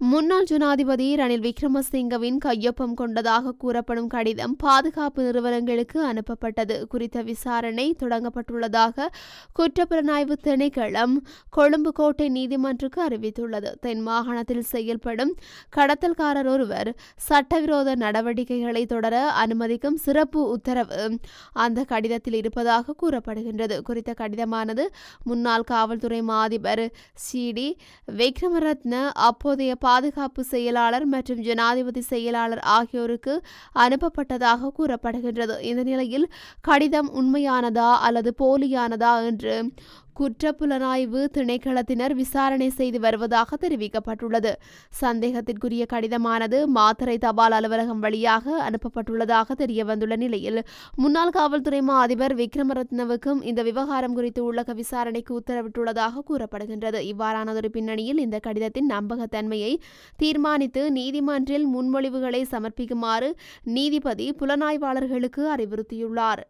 முன்னாள் ஜனாதிபதி ரணில் விக்ரமசிங்கவின் கையொப்பம் கொண்டதாக கூறப்படும் கடிதம் பாதுகாப்பு நிறுவனங்களுக்கு அனுப்பப்பட்டது. குறித்த விசாரணை தொடங்கப்பட்டுள்ளதாக குற்றப்புலனாய்வு திணைக்களம் கொழும்பு கோட்டை நீதிமன்றுக்கு அறிவித்துள்ளது. தென் மாகாணத்தில் செயல்படும் கடத்தல்காரர் ஒருவர் சட்டவிரோத நடவடிக்கைகளை தொடர அனுமதிக்கும் சிறப்பு உத்தரவு அந்த கடிதத்தில் இருப்பதாக கூறப்படுகின்றது. குறித்த கடிதமானது முன்னாள் காவல்துறை மாதிபர் சிடி விக்ரமரத்ன அப்போதைய பாதுகாப்பு செயலாளர் மற்றும் ஜனாதிபதி செயலாளர் ஆகியோருக்கு அனுப்பப்பட்டதாக கூறப்படுகின்றது. இந்த நிலையில் கடிதம் உண்மையானதா அல்லது போலியானதா என்று குற்றப்புலனாய்வு திணைக்களத்தினர் விசாரணை செய்து வருவதாக தெரிவிக்கப்பட்டுள்ளது. சந்தேகத்திற்குரிய கடிதமானது மாத்தறை தபால் அலுவலகம் வழியாக அனுப்பப்பட்டுள்ளதாக தெரிய வந்துள்ள நிலையில் முன்னாள் காவல்துறை மா அதிபர் விக்ரமரத்னவுக்கும் இந்த விவகாரம் குறித்து உள்ளக விசாரணைக்கு உத்தரவிட்டுள்ளதாக கூறப்படுகின்றது. இவ்வாறானதொரு பின்னணியில் இந்த கடிதத்தின் நம்பகத்தன்மையை தீர்மானித்து நீதிமன்றில் முன்மொழிவுகளை சமர்ப்பிக்குமாறு நீதிபதி புலனாய்வாளர்களுக்கு அறிவுறுத்தியுள்ளார்.